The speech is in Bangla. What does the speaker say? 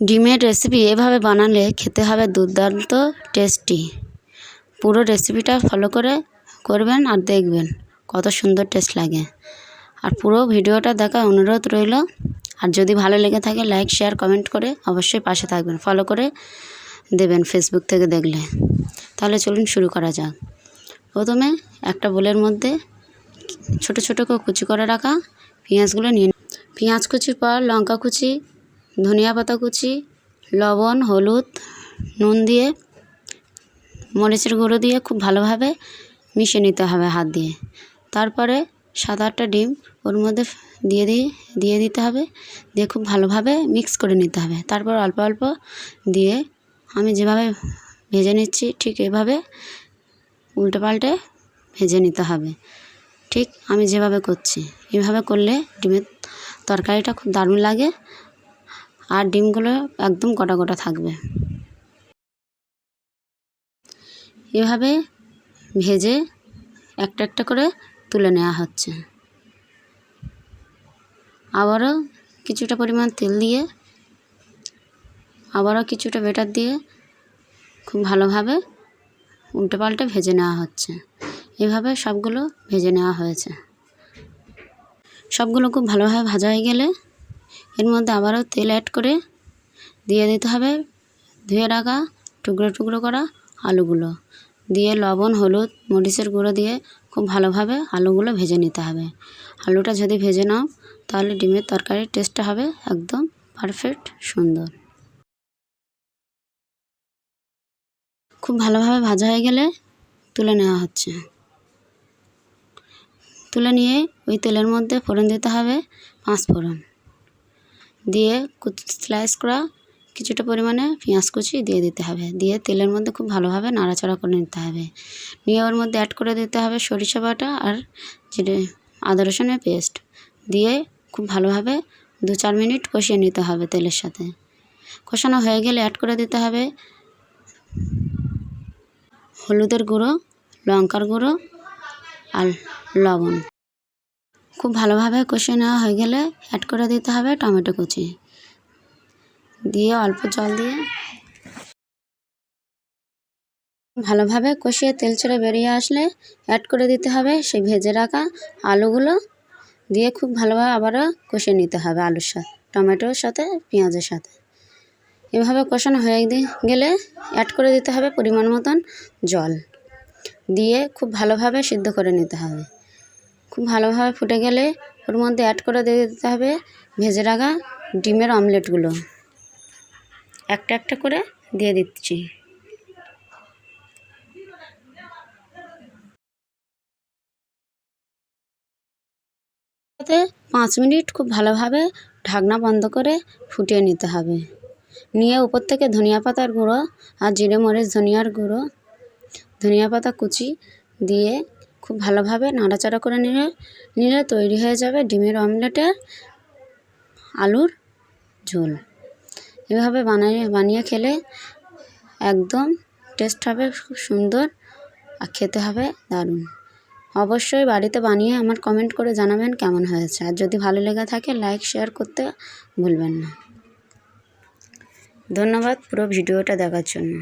ডিমের রেসিপি এভাবে বানালে খেতে হবে দুর্দান্ত টেস্টি পুরো রেসিপিটা ফলো করে করবেন আর দেখবেন কত সুন্দর টেস্ট লাগে। আর পুরো ভিডিওটা দেখার অনুরোধ রইল, আর যদি ভালো লেগে থাকে লাইক শেয়ার কমেন্ট করে অবশ্যই পাশে থাকবেন ফলো করে দেবেন ফেসবুক থেকে দেখলে। তাহলে চলুন শুরু করা যাক। প্রথমে একটা বোলের মধ্যে ছোট ছোট করে কুচি করে রাখা পেঁয়াজগুলো নিয়ে পেঁয়াজ কুচির পর লঙ্কা কুচি ধনিয়া পাতা কুচি, লবণ, হলুদ, নুন দিয়ে, মরিচের গুঁড়ো দিয়ে খুব ভালোভাবে মিশিয়ে নিতে হবে হাত দিয়ে। তারপরে সাত আটটা ডিম ওর মধ্যে দিয়ে দিয়ে দিয়ে দিতে হবে, দিয়ে খুব ভালোভাবে মিক্স করে নিতে হবে। তারপর অল্প অল্প দিয়ে আমি যেভাবে ভেজে নিচ্ছি ঠিক এভাবে উল্টে পাল্টে ভেজে নিতে হবে। ঠিক আমি যেভাবে করছি, এভাবে করলে ডিমের তরকারিটা খুব দারুণ লাগে আর ডিমগুলো একদম গোটা গোটা থাকবে। এভাবে ভেজে একটা একটা করে তুলে নেওয়া হচ্ছে। আবারও কিছুটা পরিমাণ তেল দিয়ে, আবারও কিছুটা বেটার দিয়ে খুব ভালোভাবে উল্টে পাল্টে ভেজে নেওয়া হচ্ছে। এভাবে সবগুলো ভেজে নেওয়া হয়েছে। সবগুলো খুব ভালোভাবে ভাজা হয়ে গেলে এর মধ্যে আবারও তেল অ্যাড করে দিয়ে দিতে হবে ধুয়ে রাখা টুকরো টুকরো করা আলুগুলো। দিয়ে লবণ, হলুদ, মরিচের গুঁড়ো দিয়ে খুব ভালোভাবে আলুগুলো ভেজে নিতে হবে। আলুটা যদি ভেজে নাও, তাহলে ডিমের তরকারির টেস্টটা হবে একদম পারফেক্ট সুন্দর। খুব ভালোভাবে ভাজা হয়ে গেলে তুলে নেওয়া হচ্ছে। তুলে নিয়ে ওই তেলের মধ্যে ফোড়ন দিতে হবে পাঁচ ফোড়ন দিয়ে স্লাইস করা কিছুটা পরিমাণে পেঁয়াজ কুচি দিয়ে দিতে হবে। দিয়ে তেলের মধ্যে খুব ভালোভাবে নাড়াচাড়া করে নিতে হবে। নিয়ে ওর মধ্যে অ্যাড করে দিতে হবে সরিষা বাটা আর যেটা আদা রসুনের পেস্ট দিয়ে খুব ভালোভাবে দু চার মিনিট কষিয়ে নিতে হবে তেলের সাথে। কষানো হয়ে গেলে অ্যাড করে দিতে হবে হলুদের গুঁড়ো, লঙ্কার গুঁড়ো আর লবণ। খুব ভালোভাবে কষিয়ে নেওয়া হয়ে গেলে অ্যাড করে দিতে হবে টমেটো কুচি। দিয়ে অল্প জল দিয়ে ভালোভাবে কষিয়ে তেল ছেড়ে বেরিয়ে আসলে অ্যাড করে দিতে হবে সেই ভেজে রাখা আলুগুলো। দিয়ে খুব ভালোভাবে আবারও কষিয়ে নিতে হবে আলুর সাথে, টমেটোর সাথে, পেঁয়াজের সাথে। এভাবে কষানো হয়ে গেলে অ্যাড করে দিতে হবে পরিমাণ মতন জল। দিয়ে খুব ভালোভাবে সিদ্ধ করে নিতে হবে। খুব ভালোভাবে ফুটে গেলে ওর মধ্যে অ্যাড করে দিয়ে দিতে হবে ভেজে রাখা ডিমের অমলেটগুলো একটা একটা করে দিয়ে দিচ্ছি। পাঁচ মিনিট খুব ভালোভাবে ঢাকনা বন্ধ করে ফুটিয়ে নিতে হবে। নিয়ে উপর থেকে ধনিয়া পাতার গুঁড়ো আর জিরে মরিচ ধনিয়ার গুঁড়ো, ধনিয়া পাতা কুচি দিয়ে খুব ভালোভাবে নাড়াচাড়া করে নিলে নিলে তৈরি হয়ে যাবে ডিমের অমলেটের আলুর ঝোল। এভাবে বানিয়ে বানিয়ে খেলে একদম টেস্ট হবে খুব সুন্দর আর খেতে হবে দারুণ। অবশ্যই বাড়িতে বানিয়ে আমার কমেন্ট করে জানাবেন কেমন হয়েছে। আর যদি ভালো লেগে থাকে লাইক শেয়ার করতে ভুলবেন না। ধন্যবাদ পুরো ভিডিওটা দেখার জন্য।